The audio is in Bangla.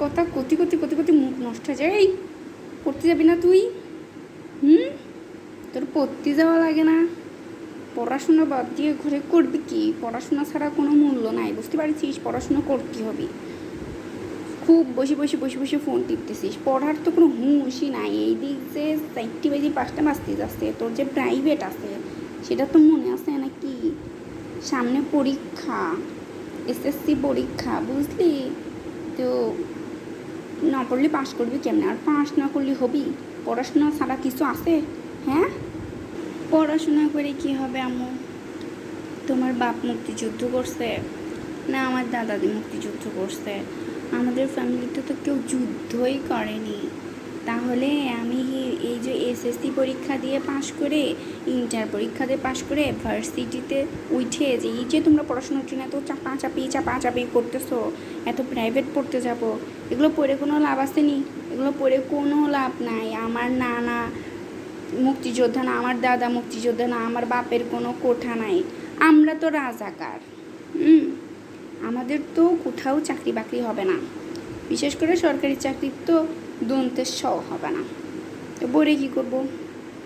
কথা কতি কতি কতি কতি মুখ নষ্ট হয়ে যায়। এই, পড়তে যাবি না তুই? হুম? তোর পড়তে যাওয়া লাগে না। পড়াশোনা বাদ দিয়ে ঘরে করবি কি? পড়াশোনা ছাড়া কোনো মূল্য নাই, বুঝতে পারছিস? পড়াশোনা করতে হবে। খুব বসে বসে বসে বসে ফোন টিপতেছিস। পড়ার তো কোনো হুঁশই নাই। এই দিক যে চারটি বাজে পাঁচটা বাজতে যাচ্ছে, তোর যে প্রাইভেট আছে, সেটা তো মনে আছে নাকি? সামনে পরীক্ষা এসএসসি পরীক্ষা, বুঝলি? তো না পড়লে পাশ করবি কেমনে? আর পাশ না করলে হবি? পড়াশোনা ছাড়া কিছু আছে? হ্যাঁ? পড়াশোনা করে কি হবে আম্মু? তোমার বাপ মুক্তিযুদ্ধ করছে। না, আমার দাদাদি মুক্তিযুদ্ধ করছে। আমাদের ফ্যামিলিতে তো কেউ যুদ্ধই করেনি। তাহলে আমি এই যে এসএসসি পরীক্ষা দিয়ে পাশ করে, ইন্টার পরীক্ষা দিয়ে পাশ করে ভার্সিটিতে উঠে যে এই যে তোমরা পড়াশোনার জন্য এত চাপা চাপি চাপা চাপি করতেছো, এত প্রাইভেট পড়তে যাব, এগুলো পড়ে কোনো লাভ আছে নি? এগুলো পড়ে কোনো লাভ নাই। আমার নানা মুক্তিযোদ্ধা না, আমার দাদা মুক্তিযোদ্ধা না, আমার বাপের কোনো কোঠা নাই। আমরা তো রাজাকার, হুম? আমাদের তো কোথাও চাকরি বাকরি হবে না। বিশেষ করে সরকারি চাকরি তো দন্তের স হবে না। তো বলে কী করব?